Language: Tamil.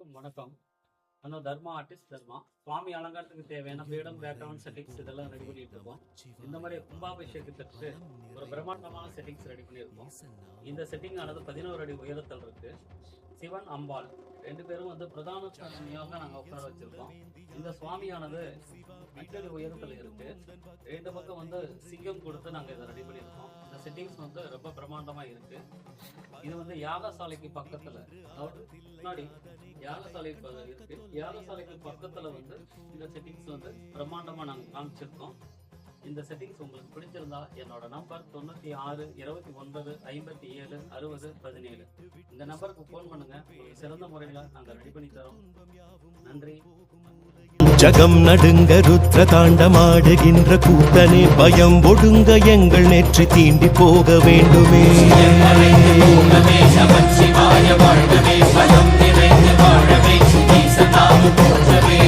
அனைவருக்கும் வணக்கம். நான் தர்மா ஆர்டிஸ்ட் தர்மா. சுவாமி அலங்காரத்துக்கு தேவையான பீடம் பேக்ரவுண்ட் செட்டிங்ஸ் இதெல்லாம் ரெடி பண்ணிட்டு இருக்கோம். இந்த மாதிரி கும்பாபிஷேகத்திற்கு ஒரு பிரம்மாண்டமான செட்டிங்ஸ் ரெடி பண்ணியிருக்கோம். இந்த செட்டிங் ஆனது பதினோரு அடி உயரத்தில் இருக்கு. சிவன் அம்பாள். ரெண்டு பேரும் வந்து பிரதான சுவாமியாக நாங்க உட்கார வச்சிருக்கோம். இந்த சுவாமியானது எட்டடி உயரத்துல இருக்கு. ரெண்டு பக்கம் வந்து சிங்கம் கொடுத்து நாங்க இதை ரெடி பண்ணியிருக்கோம். இந்த செட்டிங்ஸ் வந்து ரொம்ப பிரமாண்டமா இருக்கு. இது வந்து யாகசாலைக்கு பக்கத்துல முன்னாடி யாகசாலை இருக்கு. யாகசாலைக்கு பக்கத்துல வந்து இந்த செட்டிங்ஸ் வந்து பிரம்மாண்டமா நாங்க காமிச்சிருக்கோம். இந்த செட்டிங்ஸ் உங்களுக்கு பிடிச்சிருந்தா என்னோட நம்பர் தொண்ணூத்தி ஆறு இருபத்தி ஒன்பது ஐம்பத்தி ஏழு அறுபது பதினேழு. இந்த நம்பருக்கு போன் பண்ணுங்க. சிறந்த முறையில நாங்க ரெடி பண்ணி தரோம். நன்றி. ஜகம் நடுங்க ருத்ர தாண்டமாடுகின்ற கூட்டனே பயம் ஒடுங்க எங்கள் நெற்றி தீண்டி போக வேண்டுமே. வாழ்கவே பயம் நிறைந்து வாழவே ஈசதாவு போற்றவே.